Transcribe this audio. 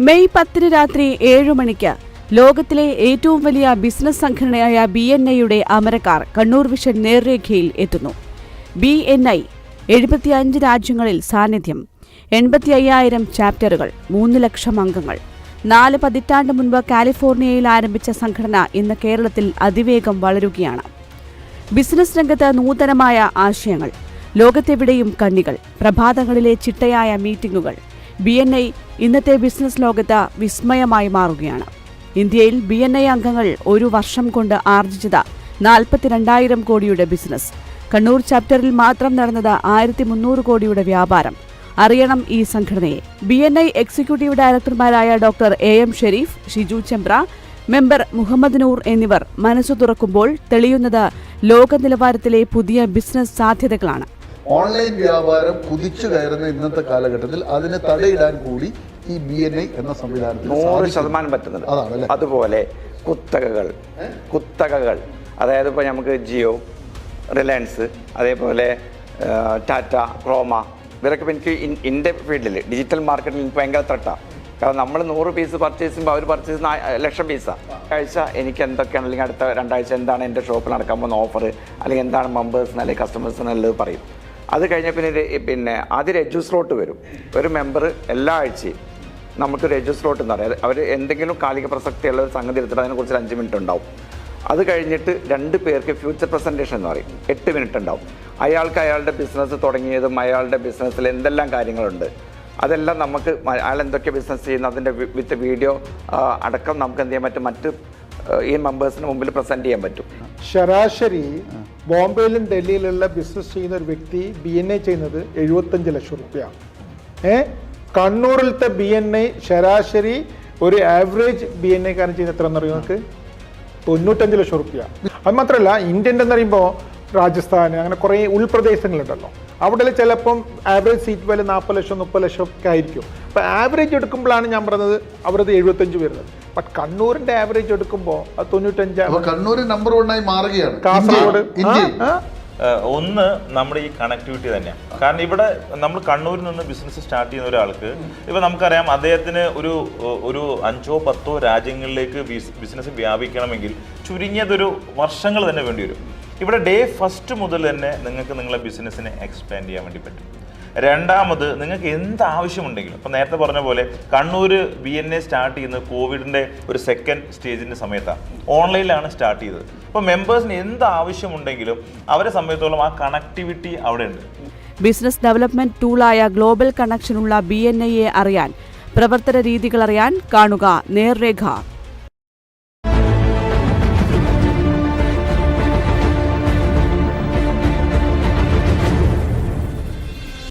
May പത്തിന് രാത്രി ഏഴു മണിക്ക് ലോകത്തിലെ ഏറ്റവും വലിയ ബിസിനസ് സംഘടനയായ ബി എൻ ഐയുടെ അമരക്കാർ കണ്ണൂർ വിഷൻ നേർരേഖയിൽ എത്തുന്നു. ബി എൻ ഐ എഴുപത്തിയഞ്ച് രാജ്യങ്ങളിൽ സാന്നിധ്യം എൺപത്തി അയ്യായിരം ചാപ്റ്ററുകൾ മൂന്ന് ലക്ഷം അംഗങ്ങൾ. നാല് പതിറ്റാണ്ട് മുൻപ് കാലിഫോർണിയയിൽ ആരംഭിച്ച സംഘടന ഇന്ന് കേരളത്തിൽ അതിവേഗം വളരുകയാണ്. ബിസിനസ് രംഗത്ത് നൂതനമായ ആശയങ്ങൾ ലോകത്തെവിടെയും കണ്ണികൾ പ്രഭാതങ്ങളിലെ ചിട്ടയായ മീറ്റിംഗുകൾ ബി എൻ ഐ ഇന്നത്തെ ബിസിനസ് ലോകത്ത് വിസ്മയമായി മാറുകയാണ്. ഇന്ത്യയിൽ ബി എൻ ഐ അംഗങ്ങൾ ഒരു വർഷം കൊണ്ട് ആർജിച്ചത് നാൽപ്പത്തിരണ്ടായിരം കോടിയുടെ ബിസിനസ്. കണ്ണൂർ ചാപ്റ്ററിൽ മാത്രം നടന്നത് ആയിരത്തി മുന്നൂറ് കോടിയുടെ വ്യാപാരം. അറിയണം ഈ സംഘടനയെ. B N I executive ഡയറക്ടർമാരായ doctor A M Sherif Shiju Chembra member Muhammad Noor എന്നിവർ മനസ്സു തുറക്കുമ്പോൾ തെളിയുന്നത് ലോക നിലവാരത്തിലെ പുതിയ ബിസിനസ് സാധ്യതകളാണ്. ഓൺലൈൻ വ്യാപാരം കുതിച്ചു കയറുന്ന ഇന്നത്തെ കാലഘട്ടത്തിൽ അതിനെ തടയിടാൻ കൂടി ഈ ബി എൻ ഐ എന്ന സംവിധാനത്തിൽ നൂറ് ശതമാനം പറ്റുന്നത്? അതുപോലെ കുത്തകകൾ കുത്തകകൾ. അതായത് ഇപ്പോൾ നമുക്ക് ജിയോ റിലയൻസ് അതേപോലെ ടാറ്റ ക്രോമ ഇവരൊക്കെ എനിക്ക് എന്റെ ഫീൽഡിൽ ഡിജിറ്റൽ മാർക്കറ്റിൽ എനിക്ക് ഭയങ്കര ത്രട്ടാണ് കാരണം നമ്മൾ നൂറ് പീസ് പർച്ചേസ് ചെയ്യുമ്പോൾ അവർ പർച്ചേസ് ലക്ഷം പീസാണ് ആഴ്ച എനിക്ക് എന്തൊക്കെയാണ് അല്ലെങ്കിൽ അടുത്ത രണ്ടാഴ്ച എന്താണ് എന്റെ ഷോപ്പിൽ നടക്കാൻ പോകുന്ന ഓഫർ അല്ലെങ്കിൽ എന്താണ് മെമ്പേഴ്സിന് അല്ലെങ്കിൽ കസ്റ്റമേഴ്സിന് എന്നുള്ളത് പറയും. അത് കഴിഞ്ഞ പിന്നെ പിന്നെ ആദ്യം രജു സ്ലോട്ട് വരും. ഒരു മെമ്പർ എല്ലാ ആഴ്ചയും നമുക്ക് രജു സ്ലോട്ട് എന്ന് പറയാം. അവർ എന്തെങ്കിലും കാലിക പ്രസക്തിയുള്ള ഒരു സംഗതി എടുത്തിട്ട് അതിനെക്കുറിച്ച് അഞ്ച് മിനിറ്റ് ഉണ്ടാവും. അത് കഴിഞ്ഞിട്ട് രണ്ട് പേർക്ക് ഫ്യൂച്ചർ പ്രസന്റേഷൻ എന്ന് പറയും. എട്ട് മിനിറ്റ് ഉണ്ടാവും. അയാൾക്ക് അയാളുടെ ബിസിനസ് തുടങ്ങിയതും അയാളുടെ ബിസിനസ്സിൽ എന്തെല്ലാം കാര്യങ്ങളുണ്ട്. അതെല്ലാം നമുക്ക് അയാൾ എന്തൊക്കെ ബിസിനസ് ചെയ്യുന്നു അതിന്റെ വിത്ത് വീഡിയോ അടക്കം നമുക്ക് എന്ത് ചെയ്യാൻ പറ്റും? മറ്റ് ഈ മെമ്പേഴ്സിന് മുമ്പിൽ പ്രസന്റ് ചെയ്യാൻ പറ്റും. ശരാശരി ബോംബെയിലും ഡൽഹിയിലുള്ള ബിസിനസ് ചെയ്യുന്ന ഒരു വ്യക്തി ബി എൻ എ ചെയ്യുന്നത് എഴുപത്തഞ്ച് ലക്ഷം റുപ്യ. ഏ? കണ്ണൂരിലത്തെ ബി എൻ എ ശരാശരി ഒരു ആവറേജ് ബി എൻ എക്കാരൻ ചെയ്യുന്ന എത്ര എന്നറിയോ നിങ്ങൾക്ക് തൊണ്ണൂറ്റഞ്ച് ലക്ഷം റുപ്യ. അത് മാത്രമല്ല ഇന്ത്യൻ എന്ന് പറയുമ്പോൾ രാജസ്ഥാൻ അങ്ങനെ കുറേ ഉൾപ്രദേശങ്ങളുണ്ടല്ലോ. അവിടെ ചിലപ്പം ആവറേജ് സീറ്റ് വില നാൽപ്പത് ലക്ഷം മുപ്പത് ലക്ഷം ഒക്കെ ആയിരിക്കും. അപ്പോൾ ആവറേജ് എടുക്കുമ്പോഴാണ് ഞാൻ പറഞ്ഞത് അവരത് എഴുപത്തഞ്ച് വരുന്നത്. ബട്ട് കണ്ണൂരിന്റെ ആവറേജ് എടുക്കുമ്പോൾ അത് തൊണ്ണൂറ്റഞ്ചാണ് കണ്ണൂർ നമ്പർ ആയി മാറുകയാണ്. കാസർഗോഡ്. ഒന്ന് നമ്മുടെ ഈ കണക്ടിവിറ്റി തന്നെയാണ് കാരണം ഇവിടെ നമ്മൾ കണ്ണൂരിൽ നിന്ന് ബിസിനസ് സ്റ്റാർട്ട് ചെയ്യുന്ന ഒരാൾക്ക് ഇപ്പൊ നമുക്കറിയാം അദ്ദേഹത്തിന് ഒരു ഒരു അഞ്ചോ പത്തോ രാജ്യങ്ങളിലേക്ക് ബിസിനസ് വ്യാപിക്കണമെങ്കിൽ ചുരുങ്ങിയതൊരു വർഷങ്ങൾ തന്നെ വേണ്ടി വരും. ഇവിടെ ഡേ ഫസ്റ്റ് മുതൽ തന്നെ നിങ്ങൾക്ക് നിങ്ങളെ ബിസിനസ്സിനെ എക്സ്പാൻഡ് ചെയ്യാൻ വേണ്ടി പറ്റും. രണ്ടാമത് നിങ്ങൾക്ക് എന്ത് ആവശ്യമുണ്ടെങ്കിലും ഇപ്പം നേരത്തെ പറഞ്ഞ പോലെ Kannur B N A start ചെയ്യുന്നത് കോവിഡിന്റെ ഒരു സെക്കൻഡ് സ്റ്റേജിന്റെ സമയത്താണ് ഓൺലൈനിലാണ് സ്റ്റാർട്ട് ചെയ്തത്. അപ്പോൾ മെമ്പേഴ്സിന് എന്ത് ആവശ്യമുണ്ടെങ്കിലും അവരെ സംബന്ധിച്ചോളം ആ കണക്ടിവിറ്റി അവിടെ ഉണ്ട് ബിസിനസ് ഡെവലപ്മെന്റ് ടൂളായ ഗ്ലോബൽ കണക്ഷനുള്ള ബി എൻ ഐയെ അറിയാൻ പ്രവർത്തന രീതികൾ അറിയാൻ കാണുക നേർരേഖ.